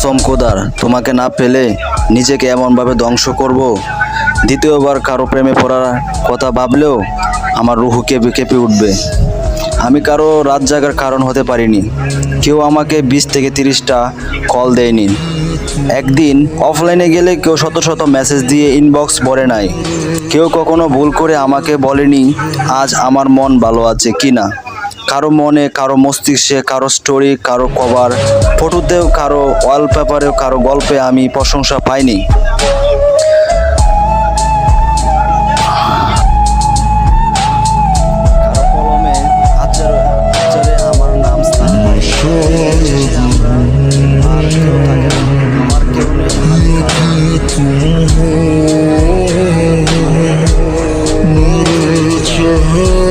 কসম কোদার তোমাকে না পেলে নিজেকে এমনভাবে ধ্বংস করব। দ্বিতীয়বার কারও প্রেমে পড়ার কথা ভাবলেও আমার রুহু কেঁপে কেঁপে উঠবে। আমি কারও রাত জাগার কারণ হতে পারিনি। কেউ আমাকে বিশ থেকে তিরিশটা কল দেয়নি। একদিন অফলাইনে গেলে কেউ শত শত মেসেজ দিয়ে ইনবক্স ভরে নাই কেউ কখনো ভুল করে আমাকে বলেনি, আজ আমার মন ভালো আছে কি না কারও মনে, কারও মস্তিষ্কে, কারও স্টোরি কারও কভার ফটোতেও, কারও ওয়ালপেপারেও কারও গল্পে আমি প্রশংসা পাইনি। Oh